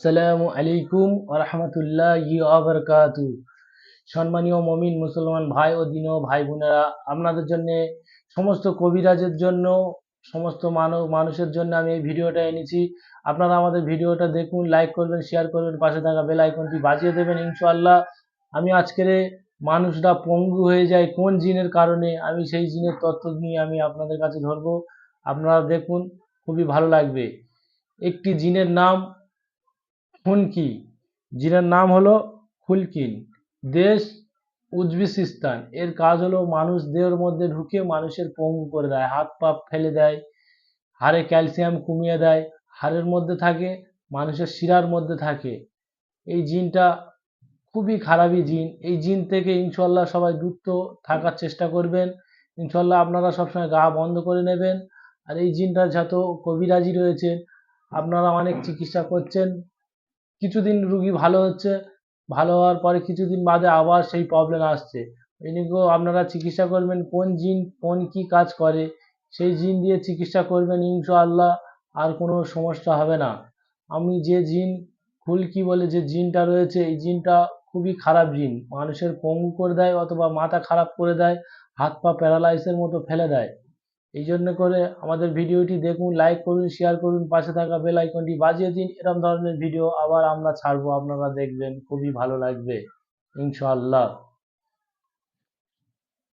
আসসালামু আলাইকুম আরহামতুল্লাহ আবরকাতু সম্মানীয় মমিন মুসলমান ভাই ও দিন ভাই বোনেরা, আপনাদের জন্য, সমস্ত কবিরাজের জন্য, সমস্ত মানব, মানুষের জন্য আমি এই ভিডিওটা এনেছি। আপনারা আমাদের ভিডিওটা দেখুন লাইক করবেন শেয়ার করবেন, পাশে থাকা বেল আইকনটি বাজিয়ে দেবেন, ইনশাআল্লাহ। আমি আজকের মানুষরা পঙ্গু হয়ে যায় কোন জিনের কারণে, আমি সেই জিনের তথ্য নিয়ে আমি আপনাদের কাছে ধরবো। আপনারা দেখুন, খুবই ভালো লাগবে। একটি জিনের নাম হুনকি জিনের নাম হলো হুলকিন। দেশ উজবেকিস্তান। এর কাজ হলো মানুষ দেহের মধ্যে ঢুকে মানুষের পঙ্গু করে দেয়, হাত পা ফেলে দেয়, হাড়ে ক্যালসিয়াম কমিয়ে দেয়, হাড়ের মধ্যে থাকে, মানুষের শিরার মধ্যে থাকে। এই জিনটা খুবই খারাপই জিন। এই জিন থেকে ইনশাল্লাহ সবাই দূরত থাকার চেষ্টা করবেন। ইনশাল্লাহ আপনারা সবসময় গা বন্ধ করে নেবেন। আর এই জিনটা যত কবিরাজি রয়েছে, আপনারা অনেক চিকিৎসা করছেন। কিছুদিন রুগী ভালো হচ্ছে, ভালো হওয়ার পরে কিছুদিন বাদে আবার সেই প্রবলেম আসছে। এদিকেও আপনারা চিকিৎসা করবেন, কোন জিন, কোন কি কাজ করে, সেই জিন দিয়ে চিকিৎসা করবেন ইনশাআল্লাহ, আর কোনো সমস্যা হবে না। আমি যে জিন ফুলকি বলে যে জিনটা রয়েছে, এই জিনটা খুবই খারাপ জিন। মানুষের পঙ্গু করে দেয় অথবা মাথা খারাপ করে দেয়, হাত পা প্যারালাইসের মতো ফেলে দেয়। এই জন্য করে আমাদের ভিডিওটি দেখুন লাইক করুন শেয়ার করুন, পাশে থাকা বেল আইকনটি বাজিয়ে দিন। এরকম ধরনের ভিডিও আবার আমরা ছাড়বো। আপনারা দেখবেন, খুবই ভালো লাগবে। ইনশাআল্লাহ।